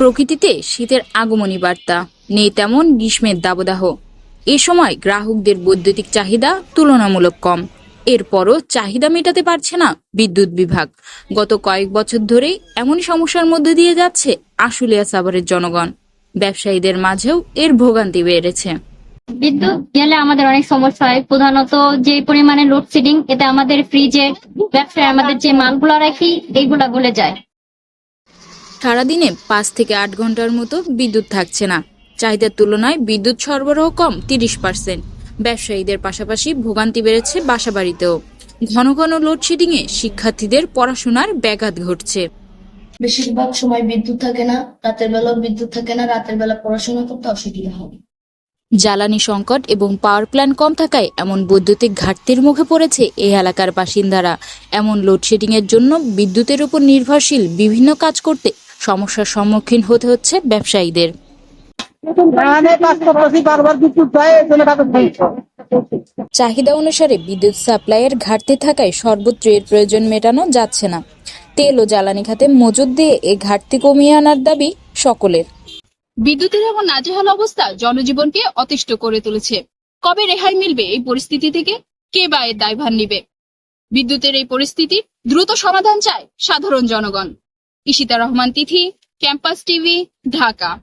প্রকৃতিতে শীতের আগমনী বার্তা। নেই তেমন গ্রীষ্মের দাবদাহ। এ সময় গ্রাহকদের বৈদ্যুতিক চাহিদা তুলনামূলক কম। এরপরও চাহিদা মেটাতে পারছে না বিদ্যুৎ বিভাগ। গত কয়েক বছর ধরেই এমনই সমস্যার মধ্যে দিয়ে যাচ্ছে আশুলিয়া সাভারের জনগণ। ব্যবসায়ীদের মাঝেও এর ভোগান্তি বেড়েছে। বিদ্যুৎ গেলে আমাদের অনেক সমস্যা হয়। প্রধানত যে পরিমাণে লোডশেডিং এতে আমাদের ফ্রিজে ব্যবসায় আমাদের যে মালগুলো রাখি এইগুলা গলে যায়। সারাদিনে পাঁচ থেকে আট ঘণ্টার মতো বিদ্যুৎ থাকছে না। চাহিদার তুলনায় বিদ্যুৎ সরবরাহ কম তিরিশ পার্সেন্ট। ব্যবসায়ীদের পাশাপাশি ভোগান্তি বেড়েছে বাসাবাড়িতেও। ঘন ঘন লোডশেডিংয়ে শিক্ষার্থীদের পড়াশোনার ব্যাঘাত ঘটছে। বেশিরভাগ সময় বিদ্যুৎ থাকে না রাতের বেলাও বিদ্যুৎ থাকে না রাতের বেলা পড়াশোনা করতে অসুবিধা হয় জ্বালানি সংকট এবং পাওয়ার প্ল্যান্ট কম থাকায় এমন বৈদ্যুতিক ঘাটতির মুখে পড়েছে এই এলাকার বাসিন্দারা। এমন লোডশেডিং এর জন্য বিদ্যুতের উপর নির্ভরশীল বিভিন্ন কাজ করতে সমস্যার সম্মুখীন হতে হচ্ছে ব্যবসায়ীদের। চাহিদা অনুসারে বিদ্যুৎ সাপ্লাইয়ের ঘাটতি থাকায় সর্বত্র এর প্রয়োজন মেটানো যাচ্ছে না। তেল ও জ্বালানি খাতে মজুদ দিয়ে এ ঘাটতি কমিয়ে আনার দাবি সকলের। বিদ্যুতের এমন নাজেহাল অবস্থা জনজীবনকে অতিষ্ঠ করে তুলেছে। কবে রেহাই মিলবে এই পরিস্থিতি থেকে? কে বা এর দায়ভার নিবে? বিদ্যুতের এই পরিস্থিতি দ্রুত সমাধান চায় সাধারণ জনগণ। इशिता रहमान तिथि कैंपस टीवी ढाका।